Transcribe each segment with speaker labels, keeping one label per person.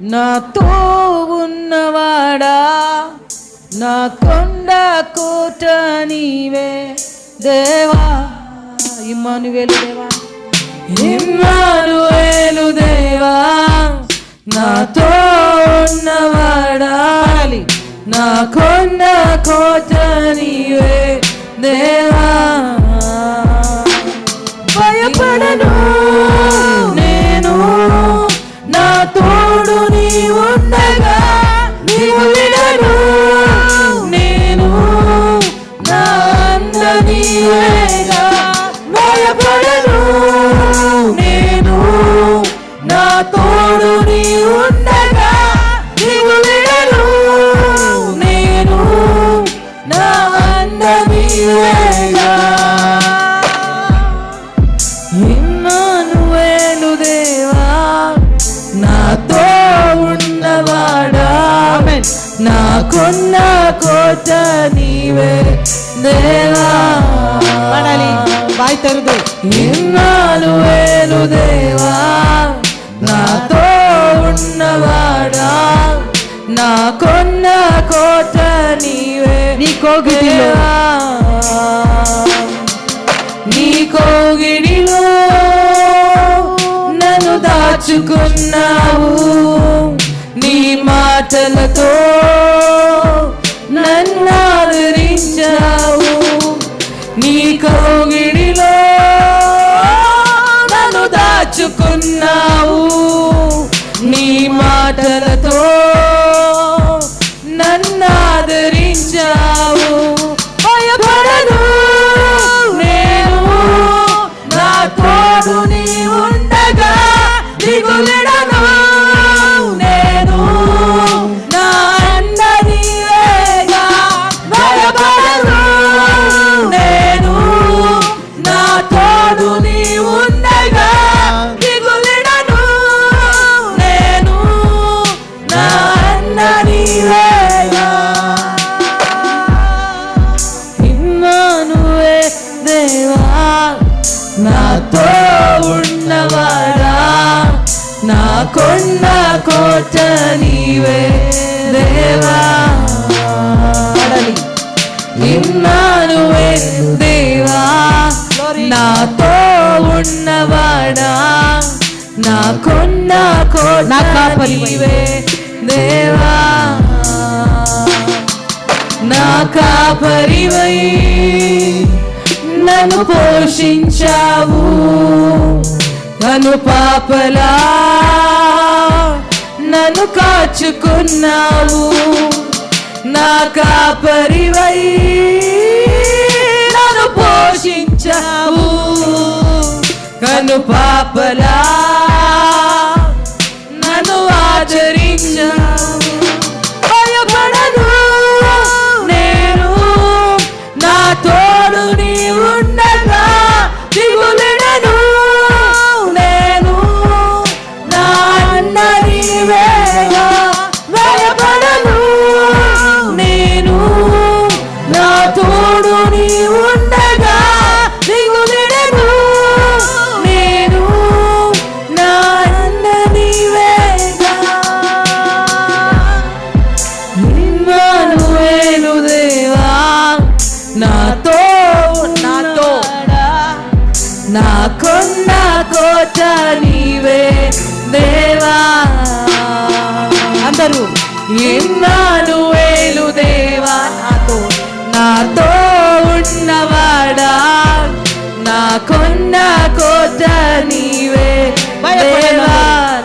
Speaker 1: నాతో ఉన్నవాడా నా కొండ కోట నీవే. దేవా ఇమ్మానువేలు దేవా. ఇమ్మానువేలు దేవా నాతో ఉన్నవాడాలి నా కొండ కోట నీవే. దేవా నీవు నేను నా అంద భయపడను. నేను నా తోడు నీ ఉండగా నాకున్న కోట నీవే దేవా.
Speaker 2: పాడాలి బాయ్ తెరుదు
Speaker 1: ఇమ్మానువేలు దేవా. నాతో ఉన్నవాడా. నాకున్న కోట నీవే
Speaker 2: నీ కోగిటిలో.
Speaker 1: దేవా. నీ కోగిడిలో నన్ను దాచుకున్నావు. నీ మాటలతో నన్నాదరించావు నీ కోగిడిలో నన్ను దాచుకున్నావు. నీ మాటలతో నన్నాదరించావు భయపడను నేను నా తోడు నీవు నా కొండ కోట నీవే దేవా. ఇమ్మానువే దేవా. నాతో ఉన్నవాడా. నా కొండ కోట. నీవే దేవా. నా కాపరివై నన్ను పోషించావు. నన్ను పాపలా నన్ను కాచుకున్నావు. నా కాపరివై నన్ను పోషించావు. కను పాపలా నీవే దేవా.
Speaker 2: అందరూ.
Speaker 1: ఇమ్మానుయేలు దేవా. నాతో నాతో ఉన్నవాడా. నా కొండ కోట నీవే. దేవా.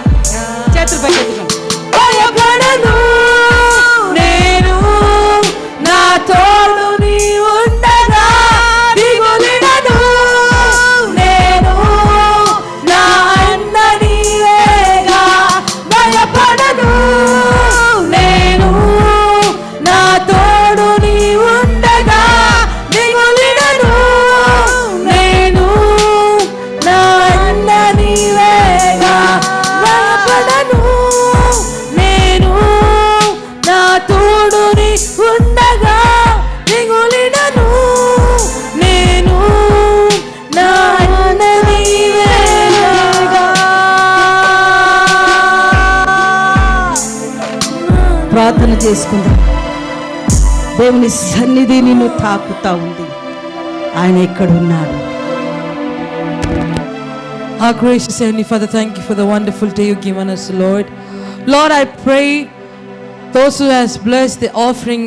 Speaker 2: ప్రార్థన చేసుకుందాం దేవుని సన్నిధి నిన్ను తాకుతా ఉంది ఆయన ఎక్కడున్నాడు
Speaker 1: Our gracious Heavenly Father, thank you for the wonderful day you've given us, Lord. Lord, I pray those who has blessed the offering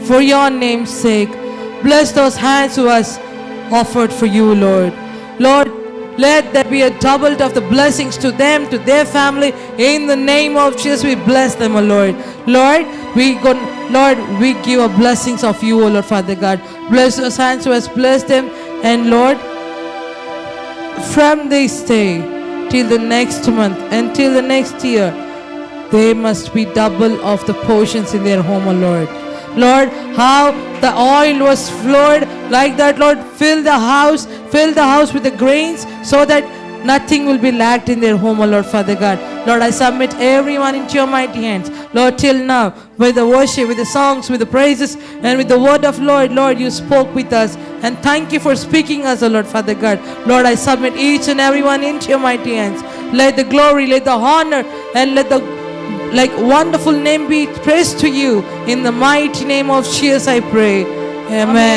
Speaker 1: for your name's sake, bless those hands who has offered for you, Lord. Lord, let there be a double of the blessings to them, to their family. In the name of Jesus, we bless them, O Lord. Lord, we go, Lord, we give a blessings of you, O Lord, Father God. Bless those hands who has blessed them, and Lord, from this day till the next month until the next year, they must be double of the portions in their home, O Lord. Lord, how the oil was flowed like that, Lord, fill the house, fill the house with the grains so that nothing will be lacked in their home, O Lord, Father God. Lord, I submit everyone into your mighty hands. Lord, till now, with the worship, with the songs, with the praises, and with the word of Lord, Lord, you spoke with us. And thank you for speaking us, O Lord, Father God. Lord, I submit each and everyone into your mighty hands. Let the glory, let the honor, and let the like wonderful name be praised to you. In the mighty name of Jesus, I pray. Amen.